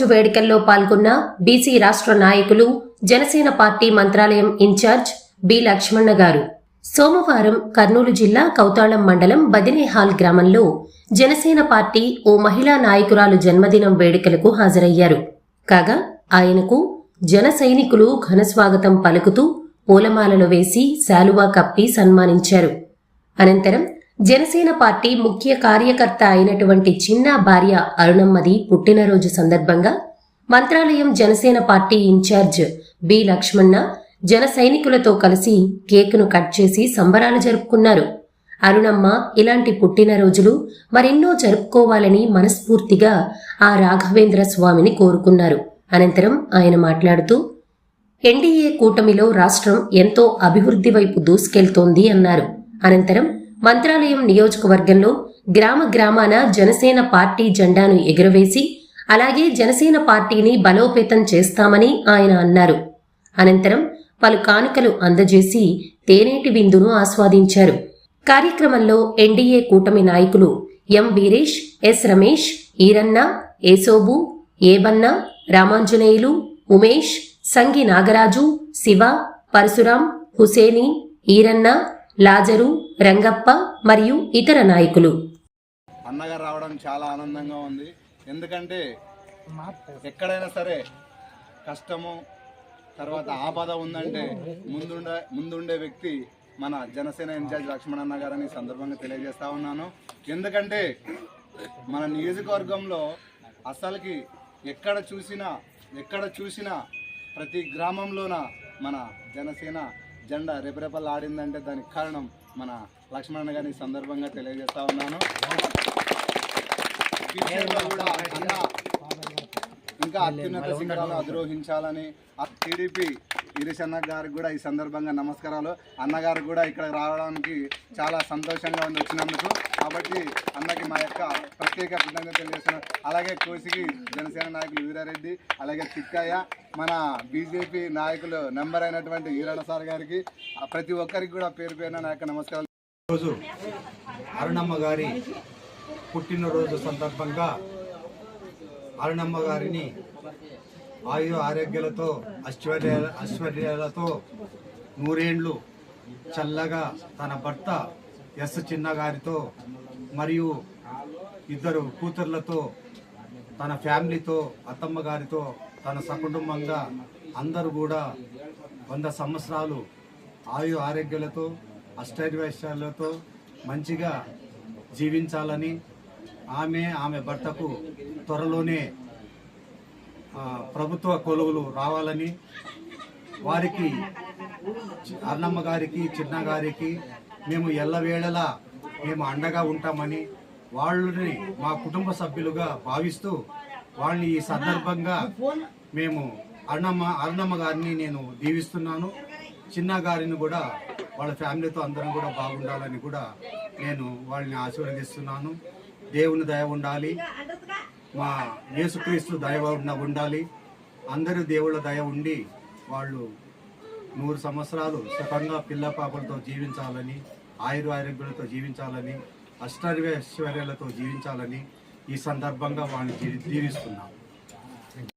రోజు వేడుకల్లో పాల్గొన్న బీసీ రాష్ట్ర నాయకులు Janasena party Mantralayam incharge B Lakshmana గారు. సోమవారం కర్నూలు జిల్లా కౌతాళం మండలం బదినేహాల్ గ్రామంలో జనసేన పార్టీ ఓ మహిళా నాయకురాలు జన్మదినం వేడుకలకు హాజరయ్యారు. కాగా ఆయనకు జన సైనికులు ఘనస్వాగతం పలుకుతూ పూలమాలలు వేసి శాలువా కప్పి సన్మానించారు. అనంతరం జనసేన పార్టీ ముఖ్య కార్యకర్త అయినటువంటి చిన్న భార్య అరుణమ్మది పుట్టినరోజు సందర్భంగా Mantralayam Janasena party incharge B Lakshmana జన సైనికులతో కలిసి కేకును కట్ చేసి సంబరాలు జరుపుకున్నారు. అరుణమ్మ ఇలాంటి పుట్టినరోజులు మరెన్నో జరుపుకోవాలని మనస్ఫూర్తిగా ఆ రాఘవేంద్ర స్వామిని కోరుకున్నారు. అనంతరం ఆయన మాట్లాడుతూ ఎన్డీఏ కూటమిలో రాష్ట్రం ఎంతో అభివృద్ధి వైపు దూసుకెళ్తోంది అన్నారు. అనంతరం మంత్రాలయం నియోజకవర్గంలో గ్రామ గ్రామాన జనసేన పార్టీ జెండాను ఎగురవేసి అలాగే జనసేన పార్టీని బలోపేతం చేస్తామని ఆయన అన్నారు. అనంతరం పలు కానుకలు అందజేసి తేనేటి విందును ఆస్వాదించారు. కార్యక్రమంలో ఎన్డీఏ కూటమి నాయకులు ఎం వీరేష్ ఎస్ రమేష్ ఈరన్న ఏసోబు ఏబన్న రామాంజనేయులు ఉమేష్ సంగి నాగరాజు శివ పరశురాం హుసేని ఈరన్న లాజరు రంగప్ప మరియు ఇతర నాయకులు. అన్నగారు రావడం చాలా ఆనందంగా ఉంది. ఎందుకంటే ఎక్కడైనా సరే కష్టము తర్వాత ఆపద ఉందంటే ముందుండే ముందుండే వ్యక్తి మన జనసేన ఇన్ఛార్జ్ లక్ష్మణ్ అన్న గారని సందర్భంగా తెలియజేస్తా ఉన్నాను. ఎందుకంటే మన నియోజకవర్గంలో అసలుకి ఎక్కడ చూసినా ఎక్కడ చూసినా ప్రతి గ్రామంలోన మన జనసేన జెండా రెపరెపలాడిందంటే దానికి కారణం మన లక్ష్మణ్ గారిని సందర్భంగా తెలియజేస్తా ఉన్నాను. కూడా ఇంకా అత్యున్నత శిఖరాలు అధిరోహించాలని టీడీపీ ఇరీష్ అన్న గారికి కూడా ఈ సందర్భంగా నమస్కారాలు. అన్నగారు కూడా ఇక్కడ రావడానికి చాలా సంతోషంగా ఉంది వచ్చినందుకు. కాబట్టి అన్నకి మా యొక్క ప్రత్యేక కృతజ్ఞతలు తెలియజేస్తున్నాం అలాగే కోసికి జనసేన నాయకులు వీరారెడ్డి అలాగే చిక్కయ్య మన బీజేపీ నాయకులు నెంబర్ అయినటువంటి ఈరణ సార్ గారికి ప్రతి ఒక్కరికి కూడా పేరు పేరున నా యొక్క నమస్కారాలు. రోజు అరుణమ్మ గారి పుట్టినరోజు సందర్భంగా అరుణమ్మ గారిని ఆయు ఆరోగ్యాలతో ఐశ్వర్య ఐశ్వర్యాలతో నూరేండ్లు చల్లగా తన భర్త ఎస్ చిన్న గారితో మరియు ఇద్దరు కూతుర్లతో తన ఫ్యామిలీతో అత్తమ్మ గారితో తన సకుటుంబంగా అందరూ కూడా వంద సంవత్సరాలు ఆయు ఆరోగ్యాలతో అష్టైర్వేశాలతో మంచిగా జీవించాలని ఆమె ఆమె భర్తకు త్వరలోనే ప్రభుత్వ కొలువులు రావాలని వారికి చి- అన్నమ్మ గారికి చిన్న గారికి మేము ఎల్లవేళలా మేము అండగా ఉంటామని వాళ్ళని మా కుటుంబ సభ్యులుగా భావిస్తూ వాళ్ళని ఈ సందర్భంగా మేము అరుణమ్మ అరుణమ్మ గారిని నేను దీవిస్తున్నాను. చిన్న గారిని కూడా వాళ్ళ ఫ్యామిలీతో అందరం కూడా బాగుండాలని కూడా నేను వాళ్ళని ఆశీర్వదిస్తున్నాను. దేవుని దయ ఉండాలి. మా యేసుక్రీస్తు దయ ఉండాలి. అందరూ దేవుళ్ళ దయ ఉండి వాళ్ళు నూరు సంవత్సరాలు సుఖంగా పిల్ల పాపలతో జీవించాలని ఆయుర ఆరోగ్యాలతో జీవించాలని అష్టైశ్వర్యాలతో జీవించాలని ఈ సందర్భంగా వాళ్ళని జీ- దీవిస్తున్నాను